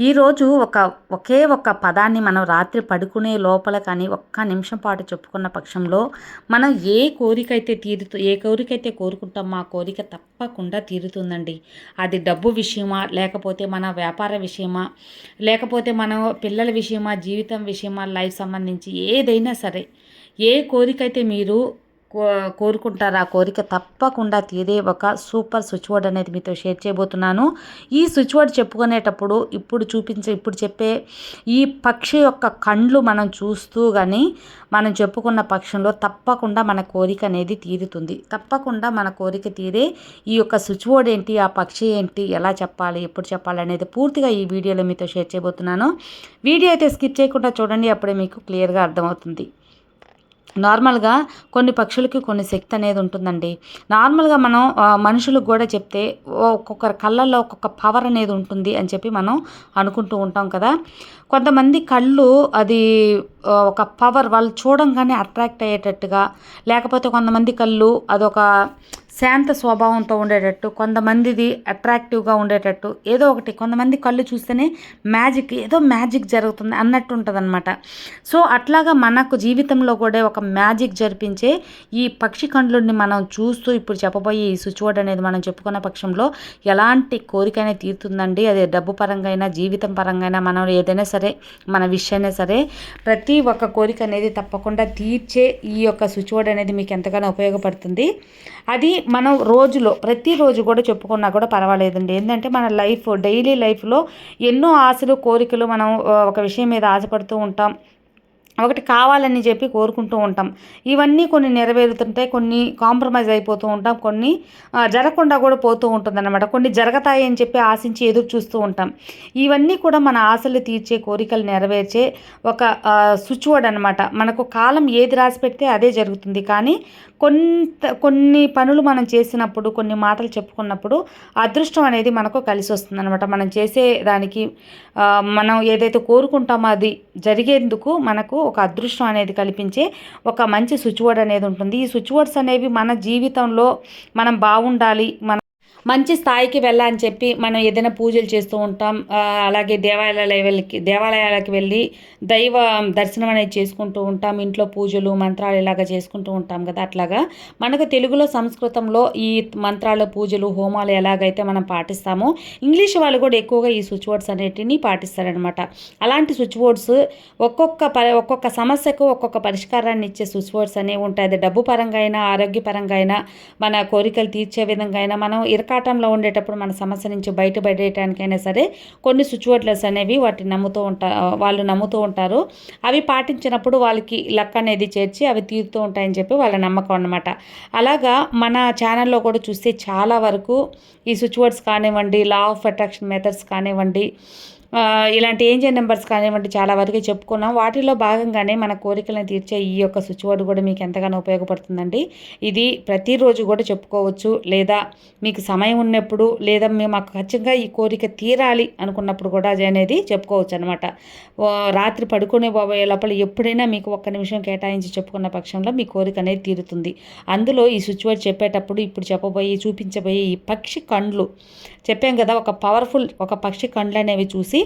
ఈరోజు ఒక ఒకే ఒక్క పదాన్ని మనం రాత్రి పడుకునే లోపల కానీ ఒక్క నిమిషం పాటు చెప్పుకున్న పక్షంలో మనం ఏ కోరిక అయితే తీరుతూ ఏ కోరిక అయితే కోరుకుంటామో ఆ కోరిక తప్పకుండా తీరుతుందండి. అది డబ్బు విషయమా లేకపోతే మన వ్యాపార విషయమా లేకపోతే మన పిల్లల విషయమా జీవితం విషయమా లైఫ్ సంబంధించి ఏదైనా సరే ఏ కోరిక అయితే మీరు కో కోరుకుంటారు. ఆ కోరిక తప్పకుండా తీరే ఒక సూపర్ స్విచ్ బోర్డ్ అనేది మీతో షేర్ చేయబోతున్నాను. ఈ స్విచ్ బోర్డ్ చెప్పుకునేటప్పుడు ఇప్పుడు చూపించే ఇప్పుడు చెప్పే ఈ పక్షి యొక్క కండ్లు మనం చూస్తూ కానీ మనం చెప్పుకున్న పక్షంలో తప్పకుండా మన కోరిక అనేది తీరుతుంది. తప్పకుండా మన కోరిక తీరే ఈ యొక్క స్విచ్ బోర్డ్ ఏంటి ఆ పక్షి ఏంటి ఎలా చెప్పాలి ఎప్పుడు చెప్పాలి అనేది పూర్తిగా ఈ వీడియోలో మీతో షేర్ చేయబోతున్నాను. వీడియో అయితే స్కిప్ చేయకుండా చూడండి అప్పుడే మీకు క్లియర్గా అర్థమవుతుంది. నార్మల్గా కొన్ని పక్షులకి కొన్ని శక్తి అనేది ఉంటుందండి. నార్మల్గా మనం మనుషులకు కూడా చెప్తే ఒక్కొక్కరి కళ్ళల్లో ఒక్కొక్క పవర్ అనేది ఉంటుంది అని చెప్పి మనం అనుకుంటూ ఉంటాం కదా. కొంతమంది కళ్ళు అది ఒక పవర్ వాళ్ళు చూడంగానే అట్రాక్ట్ అయ్యేటట్టుగా లేకపోతే కొంతమంది కళ్ళు అదొక శాంత స్వభావంతో ఉండేటట్టు కొంతమందిది అట్రాక్టివ్గా ఉండేటట్టు ఏదో ఒకటి కొంతమంది కళ్ళు చూస్తేనే మ్యాజిక్ ఏదో మ్యాజిక్ జరుగుతుంది అన్నట్టు ఉంటుంది సో అట్లాగా మనకు జీవితంలో కూడా ఒక మ్యాజిక్ జరిపించే ఈ పక్షి కండ్లని మనం చూస్తూ ఇప్పుడు చెప్పబోయే ఈ స్విచ్ అనేది మనం చెప్పుకున్న పక్షంలో ఎలాంటి కోరికైనా తీరుతుందండి. అది డబ్బు పరంగా అయినా జీవితం పరంగా అయినా మనం ఏదైనా సరే మన విషయమైనా సరే ప్రతి ఒక్క కోరిక అనేది తప్పకుండా తీర్చే ఈ యొక్క స్విచ్ అనేది మీకు ఎంతగానో ఉపయోగపడుతుంది. అది మనం రోజులో ప్రతిరోజు కూడా చెప్పుకున్నా కూడా పర్వాలేదండి. ఏంటంటే మన లైఫ్ డైలీ లైఫ్లో ఎన్నో ఆశలు కోరికలు మనం ఒక విషయం మీద ఆశపడుతూ ఉంటాం. ఒకటి కావాలని చెప్పి కోరుకుంటూ ఉంటాం. ఇవన్నీ కొన్ని నెరవేరుతుంటాయి కొన్ని కాంప్రమైజ్ అయిపోతూ ఉంటాం. కొన్ని జరగకుండా కూడా పోతూ ఉంటుందన్నమాట. కొన్ని జరగతాయి అని చెప్పి ఆశించి ఎదురు చూస్తూ ఉంటాం. ఇవన్నీ కూడా మన ఆశలు తీర్చే కోరికలు నెరవేర్చే ఒక స్విచ్ వర్డ్ అనమాట మనకు కాలం ఏది రాసి పెడితే అదే జరుగుతుంది. కానీ కొంత కొన్ని పనులు మనం చేసినప్పుడు కొన్ని మాటలు చెప్పుకున్నప్పుడు అదృష్టం అనేది మనకు కలిసి వస్తుంది అనమాట మనం చేసే దానికి మనం ఏదైతే కోరుకుంటామో అది జరిగేందుకు మనకు ఒక అదృష్టం అనేది కల్పించే ఒక మంచి స్విచ్ బోర్డ్ అనేది ఉంటుంది. ఈ స్విచ్ బోర్డ్స్ అనేవి మన జీవితంలో మనం బాగుండాలి మన మంచి స్థాయికి వెళ్ళాలని చెప్పి మనం ఏదైనా పూజలు చేస్తూ ఉంటాం. అలాగే దేవాలయాల దేవాలయాలకు వెళ్ళి దైవ దర్శనం అనేది చేసుకుంటూ ఉంటాం. ఇంట్లో పూజలు మంత్రాలు ఇలాగా చేసుకుంటూ ఉంటాం కదా అట్లాగా. మనకు తెలుగులో సంస్కృతంలో ఈ మంత్రాలు పూజలు హోమాలు ఎలాగైతే మనం పాటిస్తామో ఇంగ్లీష్ వాళ్ళు కూడా ఎక్కువగా ఈ స్విచ్ బోర్డ్స్ అనేటిని పాటిస్తారనమాట. అలాంటి స్విచ్ బోర్డ్స్ ఒక్కొక్క ప ఒక్కొక్క సమస్యకు ఒక్కొక్క పరిష్కారాన్ని ఇచ్చే స్విచ్ బోర్డ్స్ అనేవి ఉంటాయి. అది డబ్బు పరంగా అయినా ఆరోగ్యపరంగా అయినా మన కోరికలు తీర్చే విధంగా అయినా మనం ఇరకాటంలో ఉండేటప్పుడు మన సమస్య నుంచి బయటపడేయటానికైనా సరే కొన్ని స్విచ్ అనేవి వాటిని నమ్ముతూ ఉంటా వాళ్ళు నమ్ముతూ ఉంటారు. అవి పాటించినప్పుడు వాళ్ళకి లక్ అనేది చేర్చి అవి తీరుతూ ఉంటాయని చెప్పి వాళ్ళ నమ్మకం అన్నమాట. అలాగా మన ఛానల్లో కూడా చూస్తే చాలా వరకు ఈ స్విచ్ వర్డ్స్ కానివ్వండి లా ఆఫ్ అట్రాక్షన్ మెథడ్స్ కానివ్వండి ఇలాంటి ఏంజల్ నెంబర్స్ కానివ్వండి చాలా వరకు చెప్పుకున్నాం. వాటిలో భాగంగానే మన కోరికలను తీర్చే ఈ యొక్క స్విచ్ వర్డ్ కూడా మీకు ఎంతగానో ఉపయోగపడుతుందండి. ఇది ప్రతిరోజు కూడా చెప్పుకోవచ్చు. లేదా మీకు సమయం ఉన్నప్పుడు లేదా మేము మాకు ఖచ్చితంగా ఈ కోరిక తీరాలి అనుకున్నప్పుడు కూడా అది అనేది చెప్పుకోవచ్చు అనమాట రాత్రి పడుకునే బాబోయే లోపల ఎప్పుడైనా మీకు ఒక్క నిమిషం కేటాయించి చెప్పుకున్న పక్షంలో మీ కోరిక అనేది తీరుతుంది. అందులో ఈ స్విచ్ వర్డ్ చెప్పేటప్పుడు ఇప్పుడు చెప్పబోయి చూపించబోయే ఈ పక్షి కండ్లు చెప్పాం కదా ఒక పవర్ఫుల్ ఒక పక్షి కండ్లు అనేవి చూసి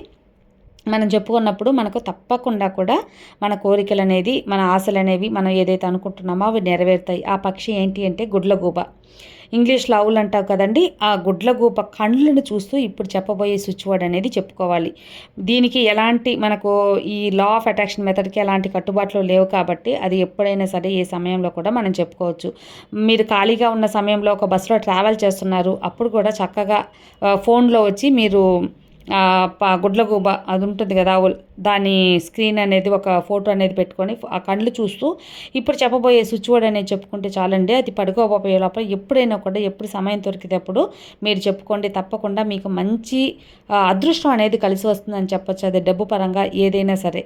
మనం చెప్పుకున్నప్పుడు మనకు తప్పకుండా కూడా మన కోరికలు అనేది మన ఆశలు అనేవి మనం ఏదైతే అనుకుంటున్నామో అవి నెరవేరుతాయి. ఆ పక్షి ఏంటి అంటే గుడ్లగూబ. ఇంగ్లీష్లో ఆవులు అంటావు కదండి ఆ గుడ్లగూబ కండ్లను చూస్తూ ఇప్పుడు చెప్పబోయే స్విచ్ వర్డ్ అనేది చెప్పుకోవాలి. దీనికి ఎలాంటి మనకు ఈ లా ఆఫ్ అట్రాక్షన్ మెథడ్కి ఎలాంటి కట్టుబాట్లు లేవు కాబట్టి అది ఎప్పుడైనా సరే ఏ సమయంలో కూడా మనం చెప్పుకోవచ్చు. మీరు ఖాళీగా ఉన్న సమయంలో ఒక బస్సులో ట్రావెల్ చేస్తున్నారు అప్పుడు కూడా చక్కగా ఫోన్లో వచ్చి మీరు ఆ, ప గుడ్లగూబ అది ఉంటుంది కదా దాని స్క్రీన్ అనేది ఒక ఫోటో అనేది పెట్టుకొని ఆ కళ్ళు చూస్తూ ఇప్పుడు చెప్పబోయే స్విచ్ బోర్డ్ అనేది చెప్పుకుంటే చాలండి. అది పడుకోబోయే లోపల ఎప్పుడైనా కూడా ఎప్పుడు సమయం దొరికితే అప్పుడు మీరు చెప్పుకోండి. తప్పకుండా మీకు మంచి అదృష్టం అనేది కలిసి వస్తుందని చెప్పొచ్చు. అది డబ్బు పరంగా ఏదైనా సరే.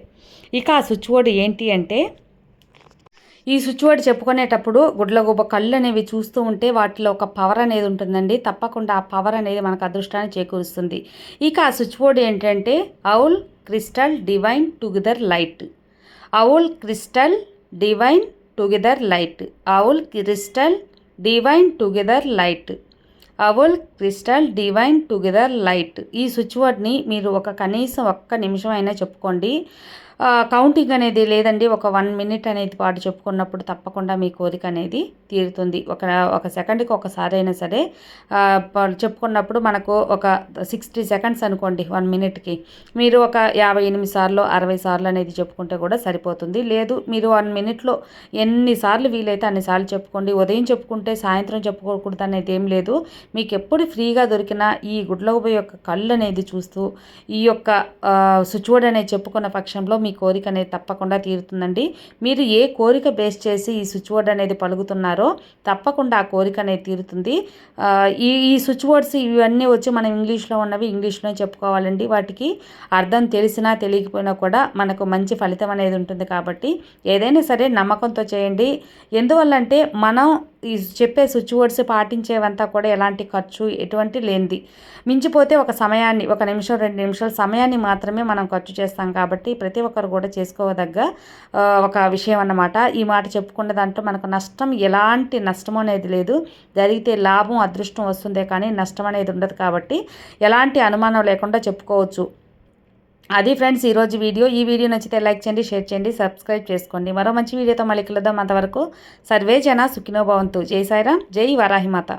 ఇక ఆ స్విచ్ బోర్డు ఏంటి అంటే ఈ స్విచ్ చెప్పుకునేటప్పుడు గుడ్లగూబ కళ్ళు అనేవి చూస్తూ ఉంటే వాటిలో ఒక పవర్ అనేది ఉంటుందండి. తప్పకుండా ఆ పవర్ అనేది మనకు అదృష్టాన్ని చేకూరుస్తుంది. ఇక ఆ స్విచ్ బోర్డ్ ఏంటంటే owl crystal divine together light. Owl crystal divine together light. Owl crystal divine together light. Owl crystal divine together light. ఈ స్విచ్ వర్డ్ని మీరు ఒక కనీసం ఒక్క నిమిషం అయినా చెప్పుకోండి. కౌంటింగ్ అనేది లేదండి. ఒక వన్ మినిట్ అనేది పాటు చెప్పుకున్నప్పుడు తప్పకుండా మీ కోరిక అనేది తీరుతుంది. ఒక ఒక సెకండ్కి ఒకసారి అయినా సరే చెప్పుకున్నప్పుడు మనకు ఒక సిక్స్టీ సెకండ్స్ అనుకోండి వన్ మినిట్కి మీరు ఒక యాభై ఎనిమిది సార్లు అరవై సార్లు అనేది చెప్పుకుంటే కూడా సరిపోతుంది. లేదు మీరు వన్ మినిట్లో ఎన్నిసార్లు వీలైతే అన్నిసార్లు చెప్పుకోండి. ఉదయం చెప్పుకుంటే సాయంత్రం చెప్పుకోకూడదు అనేది ఏం లేదు. మీకు ఎప్పుడు ఫ్రీగా దొరికిన ఈ గుడ్లగూబ యొక్క కళ్ళు అనేది చూస్తూ ఈ యొక్క సుచువడ్ అనేది చెప్పుకున్న పక్షంలో మీ కోరిక అనేది తప్పకుండా తీరుతుందండి. మీరు ఏ కోరిక బేస్ చేసి ఈ స్విచ్ బోర్డ్ అనేది పలుకుతున్నారో తప్పకుండా ఆ కోరిక అనేది తీరుతుంది. ఈ ఈ స్విచ్ బోర్డ్స్ ఇవన్నీ వచ్చి మనం ఇంగ్లీష్లో ఉన్నవి ఇంగ్లీష్లో చెప్పుకోవాలండి. వాటికి అర్థం తెలిసినా తెలియకపోయినా కూడా మనకు మంచి ఫలితం అనేది ఉంటుంది కాబట్టి ఏదైనా సరే నమ్మకంతో చేయండి. ఎందువల్లంటే మనం ఈ చెప్పే స్విచ్ వర్డ్స్ పాటించేవంతా కూడా ఎలాంటి ఖర్చు ఎటువంటి లేనిది. మించిపోతే ఒక సమయాన్ని ఒక నిమిషం రెండు నిమిషాల సమయాన్ని మాత్రమే మనం ఖర్చు చేస్తాం కాబట్టి ప్రతి ఒక్కరు కూడా చేసుకోదగ్గ ఒక విషయం అన్నమాట. ఈ మాట చెప్పుకున్న దాంట్లో మనకు నష్టం ఎలాంటి నష్టం అనేది లేదు. జరిగితే లాభం అదృష్టం వస్తుందే కానీ నష్టం అనేది ఉండదు కాబట్టి ఎలాంటి అనుమానం లేకుండా చెప్పుకోవచ్చు. అది ఫ్రెండ్స్ ఈరోజు వీడియో. ఈ వీడియో నచ్చితే లైక్ చేయండి షేర్ చేయండి సబ్స్క్రైబ్ చేసుకోండి. మరో మంచి వీడియోతో మళ్ళీ కలుద్దాం. అంతవరకు సర్వే జన సుఖినోభవంతు జై సాయిరామ్ జై వరాహిమాత